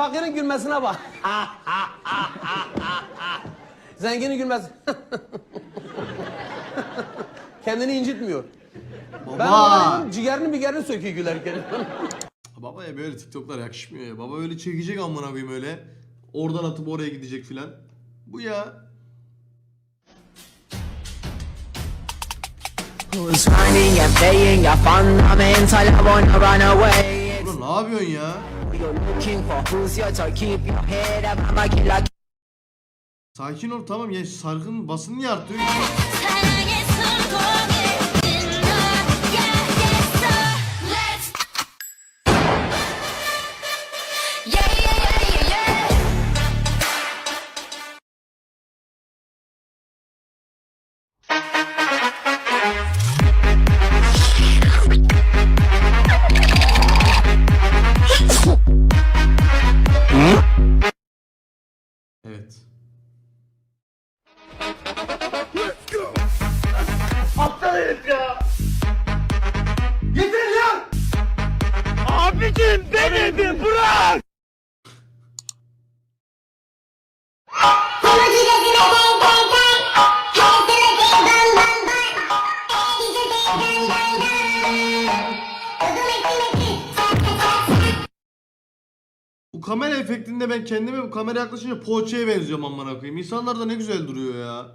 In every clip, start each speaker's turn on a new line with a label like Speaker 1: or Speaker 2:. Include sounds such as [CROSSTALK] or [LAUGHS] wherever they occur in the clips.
Speaker 1: fakirin gülmesine bak. Zenginin gülmesi. Kendini incitmiyor. Ben
Speaker 2: Baba.
Speaker 1: onun ciğerini migerini söküyor gülerken.
Speaker 2: Babaya böyle TikTok'lar yakışmıyor ya. Baba öyle çekecek amına koyayım öyle. Oradan atıp oraya gidecek filan. Bu ya.
Speaker 3: Who's finding and playing a fundamental? I wanna run away.
Speaker 2: Ne yapıyorsun ya? Sakin ol tamam ya sargın basını niye artıyor? Efektinde ben kendime bu kamera yaklaşınca poğaçaya benziyorum amına koyayım. İnsanlar da ne güzel duruyor ya.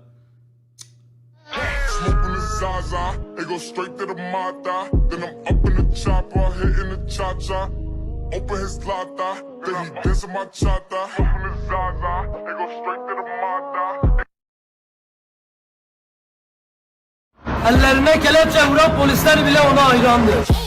Speaker 4: Cha cha. Open his lata, then he dancing my chata. Smoking the Zaza, it go straight to the Mata.
Speaker 5: Ellerine kelepçe vuran polisler bile ona hayrandır.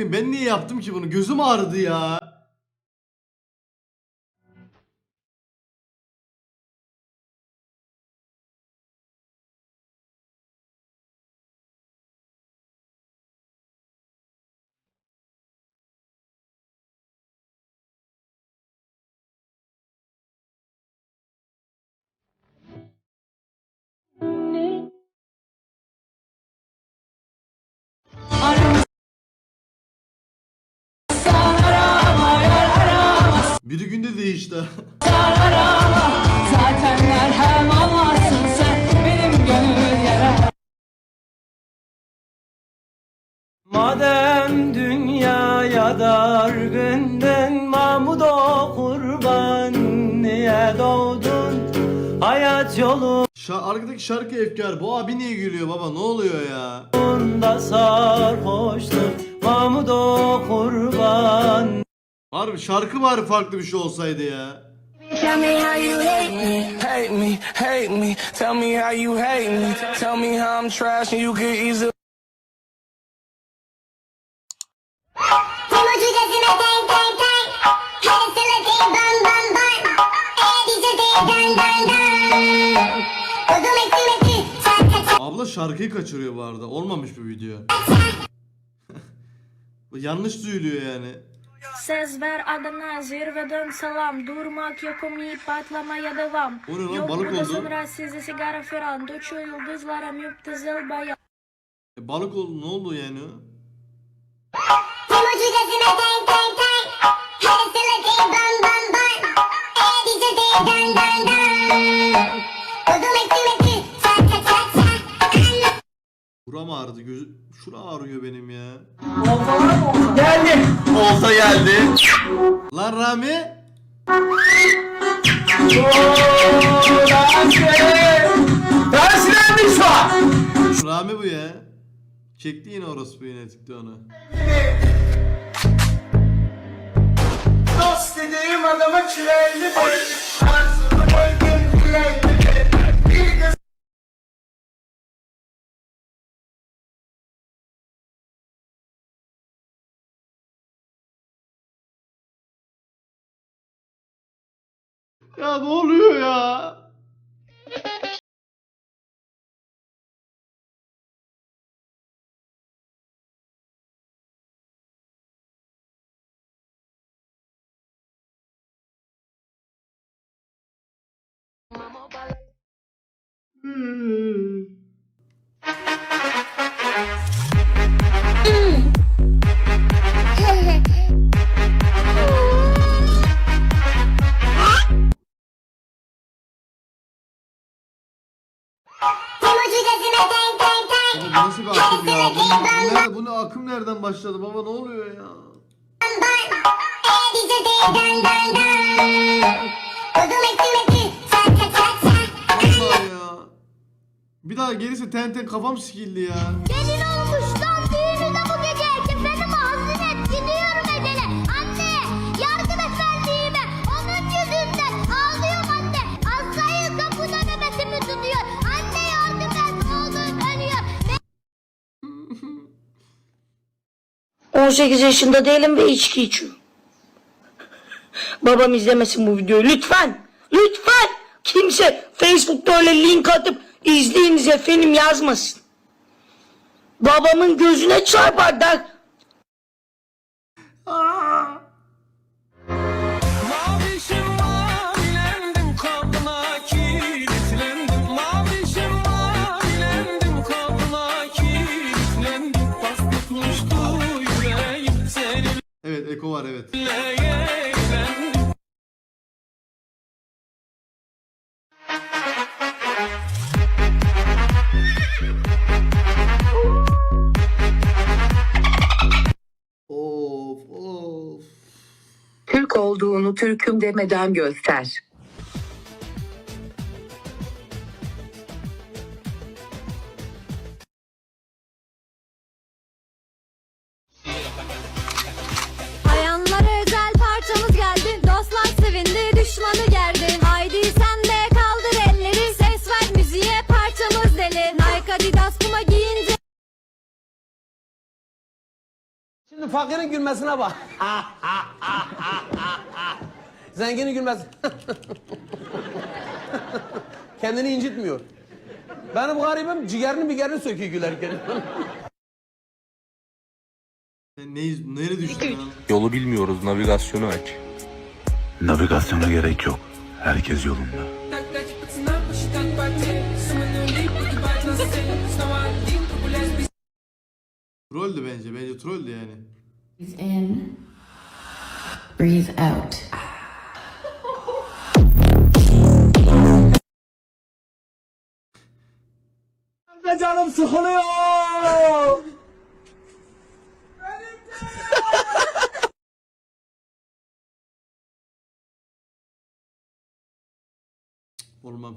Speaker 2: Koyayım ben niye yaptım ki bunu? Gözüm ağrıdı ya. [LAUGHS]
Speaker 6: yara
Speaker 5: Madem dünyaya dargındın Mahmud o kurban Niye doğdun hayat
Speaker 2: Şa arkadaki şarkı efkar. Bu abi niye gülüyor baba? Ne oluyor ya?
Speaker 5: yolunda sarhoştun Mahmud o kurban
Speaker 2: Harbi şarkı bari farklı bir şey olsaydı ya.
Speaker 3: Tell me how you hate me, hate me, hate me. Tell me how you hate me. Tell me how I'm trash and you could easily.
Speaker 2: Abla şarkıyı kaçırıyor bu arada. Olmamış bu video. [LAUGHS] Bu Yanlış duyuluyor yani.
Speaker 7: Ses ver adına zirveden salam. Durmak yok umut patlamaya devam.
Speaker 2: O ne lan,
Speaker 7: Yok
Speaker 2: balık
Speaker 7: burada
Speaker 2: oldu.
Speaker 7: sonra sizi sigara filan Uçuyor yıldızlara müptezel bayan.
Speaker 2: E, balık oldu ne oldu yani? Buram ağrıdı. Göz... Şura ağrıyor benim ya.
Speaker 5: Geldi
Speaker 2: Olta geldi. Lan Rami.
Speaker 5: Terslendi şu an
Speaker 2: Rami bu ya. Çekti yine orospu yine TikTok'unu.
Speaker 5: Dost dediğim adama çileyli
Speaker 2: Ya ne oluyor ya? Hmm. Baba nereden başladı baba ne oluyor ya? Vallahi ya. Bir daha gelirse ten ten kafam sikildi ya.
Speaker 8: Gelin olmuştan
Speaker 9: 18 yaşında değilim ve içki içiyorum. Babam izlemesin bu videoyu lütfen. Lütfen. Kimse Facebook'ta öyle link atıp izleyiniz efendim yazmasın. Babamın gözüne çarpar der.
Speaker 2: Eko var evet. Of of.
Speaker 10: Türk olduğunu Türk'üm demeden göster.
Speaker 1: Fakirin gülmesine bak. Zenginin gülmesi. Kendini incitmiyor. Benim garibim ciğerini bigerini söküyor gülerken.
Speaker 2: Sen ne, nereye düştün lan?
Speaker 11: Yolu bilmiyoruz, navigasyonu aç.
Speaker 4: Navigasyona gerek yok. Herkes yolunda.
Speaker 2: Trolldü bence. Bence trolldü yani.
Speaker 6: Breathe in. Breathe out.
Speaker 5: Canım sıkılıyor.
Speaker 2: Olmam.